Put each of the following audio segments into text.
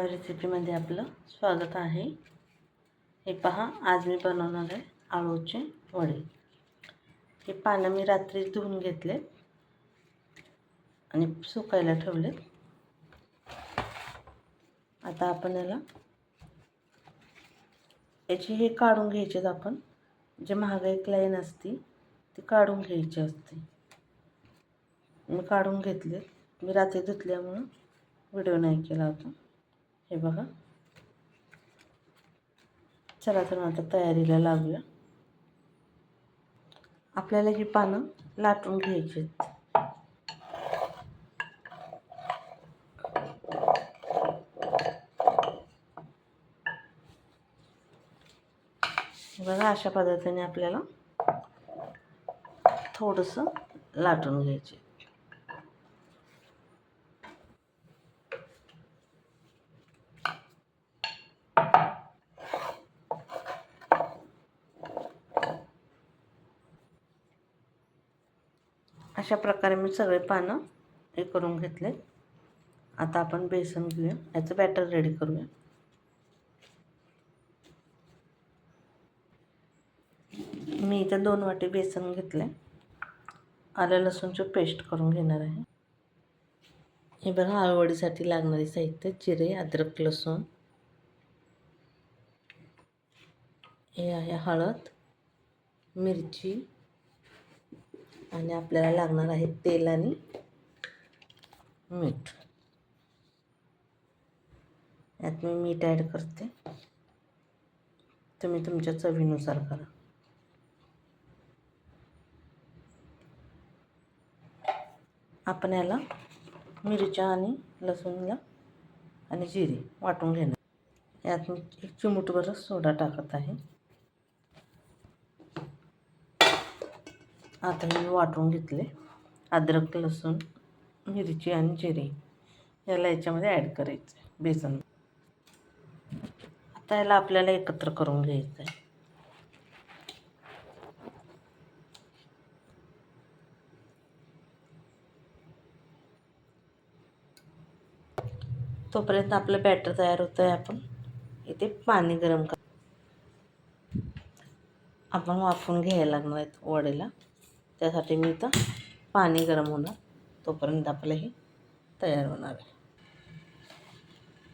रेसिपीमध्ये आपलं स्वागत आहे. हे पहा आज मी बनवणार आहे आळूचे वडे. हे पानं मी रात्री धुवून घेतले आणि सुकायला ठेवलेत. आता आपण याला याची हे काढून घ्यायचे आपण. जे महागाई लाईन असती ती काढून घ्यायची असते. मी काढून घेतले मी रात्री धुतल्यामुळं व्हिडिओ नाही केला होता. हे बघा. चला तर आता तयारीला लागूया आपल्याला ही पानं लाटून घ्यायची आहेत. बघा अशा पद्धतीने आपल्याला थोडंसं लाटून घ्यायचे अशा प्रकारे मी सगळे पानं हे करून घेतले. आता आपण बेसन घेऊया. याचं बॅटर रेडी करूया. मी इथं दोन वाटी बेसन घेतले आलं लसूणची पेस्ट करून घेणार आहे. हे बघा आळूवडीसाठी लागणारे साहित्य जिरे अद्रक लसूण. हे आहे हळद मिरची आणि आपल्याला लागणार आहे तेल आणि मीठ. यात मी मीठ ॲड करते. तुम्ही तुमच्या चवीनुसार करा. आपण याला मिरच्या आणि लसूणला आणि जिरे वाटून घेणार. यात मी एक चिमूटभर सोडा टाकत आहे. आता मी वाटून घेतले. अद्रक लसूण मिरची आणि जिरे याला याच्यामध्ये ॲड करायचं आहे बेसन. आता याला आपल्याला एकत्र करून घ्यायचं आहे तोपर्यंत आपलं बॅटर तयार होतं आहे आपण. इथे पाणी गरम कर आपण वाफवून घ्यायला लागणार आहेत वडेला त्यासाठी मी इथं पाणी गरम होणार. तोपर्यंत आपलं हे तयार होणार आहे.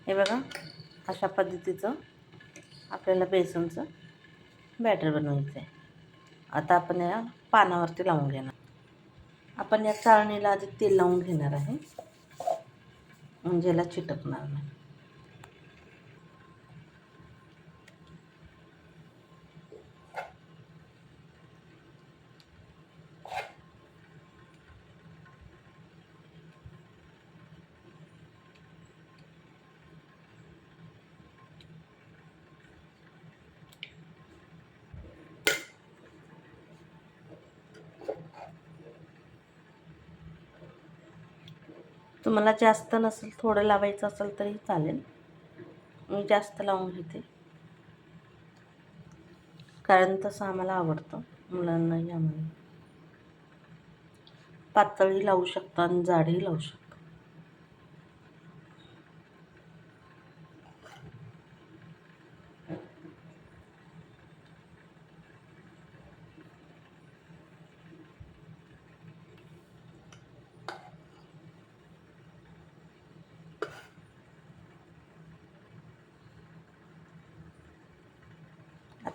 हे बघा अशा पद्धतीचं आपल्याला बेसनचं बॅटर बनवायचं आहे. आता आपण या पानावरती लावून घेणार. आपण या चाळणीला आधी तेल लावून घेणार आहे. म्हणजे याला चिटकणार नाही. तुम्हाला जास्त नसेल थोडं लावायचं असेल तरी चालेल. मी जास्त लावून घेते. कारण तसं आम्हाला आवडतं मुलांनाही आम्हाला पातळी लावू शकता आणि जाडही लावू शकता.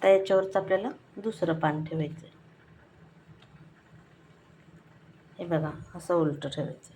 आता याच्यावरच आपल्याला दुसरं पान ठेवायचं आहे हे बघा असं उलटं ठेवायचं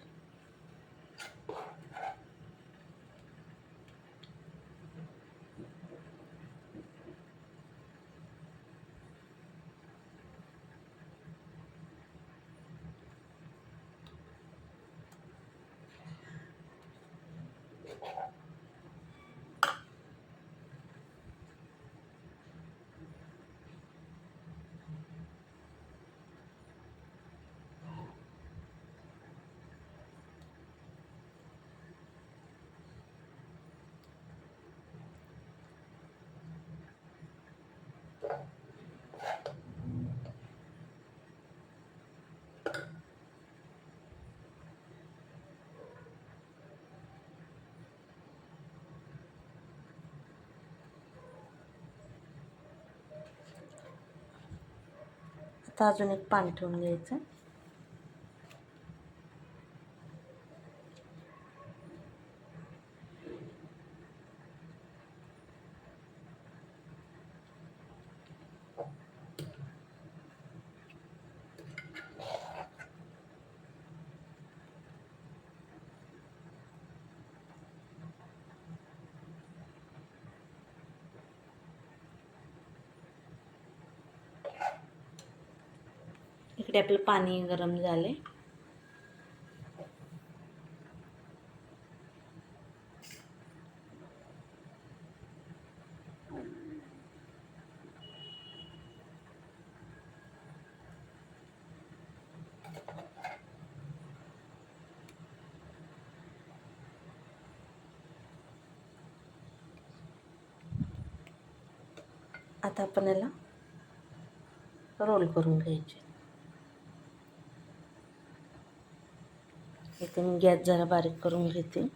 आता अजून एक पाणी ठेवून घ्यायचं. इकडे आपलं पाणी गरम झाले आता आपण याला रोल करून घ्यायचे. इथे मी गॅस जरा बारीक करून घेते.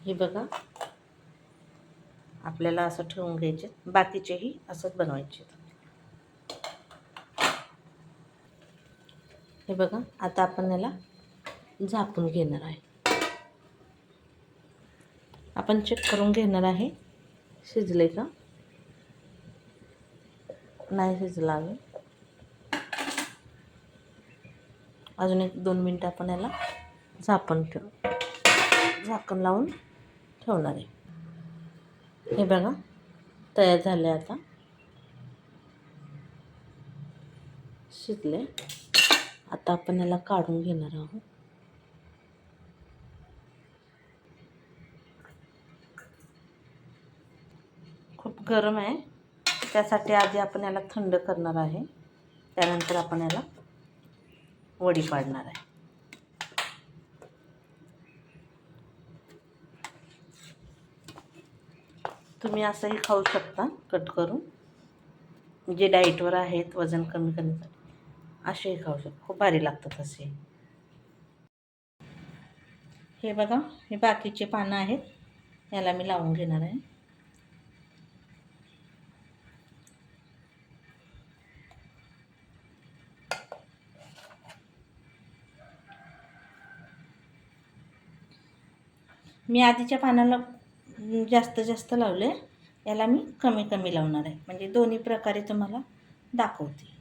हे बघा. आपल्याला असं ठेवून घ्यायचे. बाकीचेही असंच बनवायचे. हे बघा आता आपण याला झाकून घेणार आहे. आपण चेक करून घेणार आहे शिजले का? नाही शिजला अजून. अजून एक दोन मिनटं आपण याला झाकण ठेव झाकण लावून ठेवणार आहे. हे बघा तयार झाले आता. शिजले. आता आपण याला काढून घेणार आहोत. खूप गरम आहे. त्यासाठी आधी आपण याला थंड करणार आहे. त्यानंतर आपण याला वडी पाडणार आहे. तुम्ही असंही खाऊ शकता कट करून. जे डाईटवर आहेत वजन कमी करण्यासाठी. असेही खाऊ शकतो. खूप भारी लागतात असे. हे बघा हे बाकीचे पानं आहेत. याला मी लावून घेणार आहे. मी आधीच्या पानाला जास्त जास्त लावले. याला मी कमी कमी लावणार आहे. म्हणजे दोन्ही प्रकारे तुम्हाला दाखवते.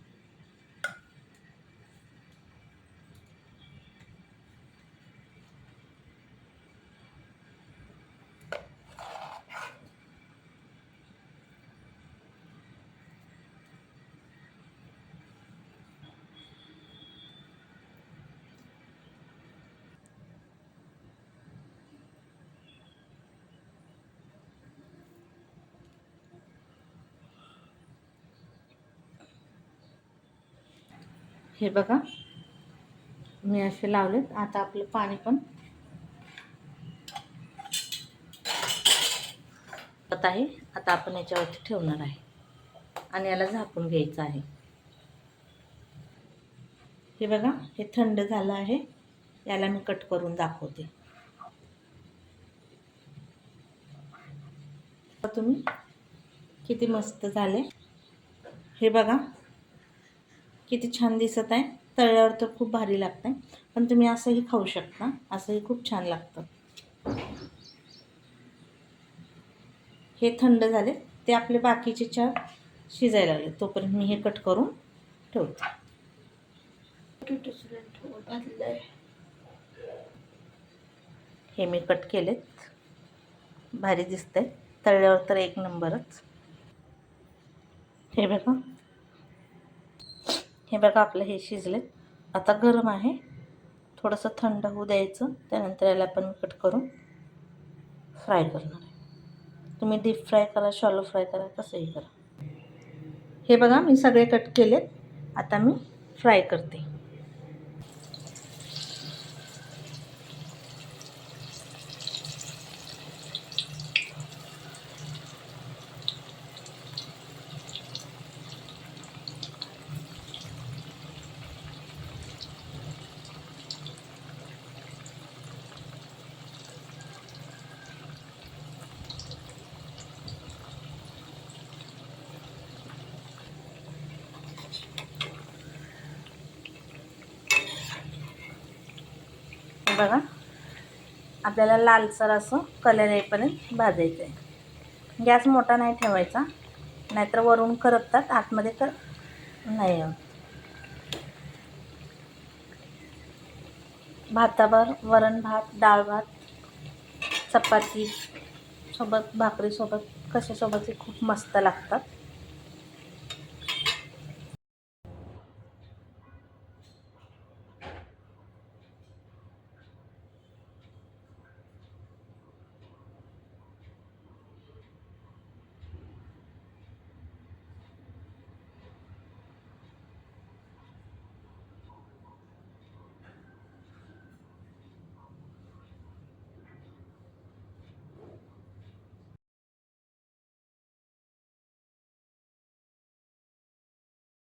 हे बघा. मी असे लावलेत. आता आपलं पाणी पण. आहे. आता आपण याच्यावरती ठेवणार आहे. आणि याला झाकून घ्यायचं आहे. हे बघा. हे थंड झालं आहे. याला मी कट करून दाखवते. तुम्ही. किती मस्त झाले. हे बघा. किती छान दिसत आहे. तळल्यावर तर खूप भारी लागतं पण तुम्ही असंही खाऊ शकता. असंही खूप छान लागतं. हे थंड झाले. ते आपले बाकीचे चार शिजायला लागले. तोपर्यंत मी हे कट करून ठेवते. हे मी कट केलेत. भारी दिसतंय. तळल्यावर तर एक नंबरच. हे बघा. हे बघा आपलं हे शिजले आता गरम आहे. थोडंसं थंड होऊ द्यायचं. त्यानंतर याला आपण कट करून फ्राय करणार आहे. तुम्ही डीप फ्राय करा शॉलो फ्राय करा कसंही करा. हे बघा मी सगळे कट केलेत. आता मी फ्राय करते. बघा. आपल्याला लालसर असं कलर येईपर्यंत भाजायचं आहे. गॅस मोठा नाही ठेवायचा. नाहीतर वरून करपतात आतमध्ये कर नाही भातावर वरण भात डाळ भात चपाती सोबत भाकरीसोबत कशासोबत खूप मस्त लागतात.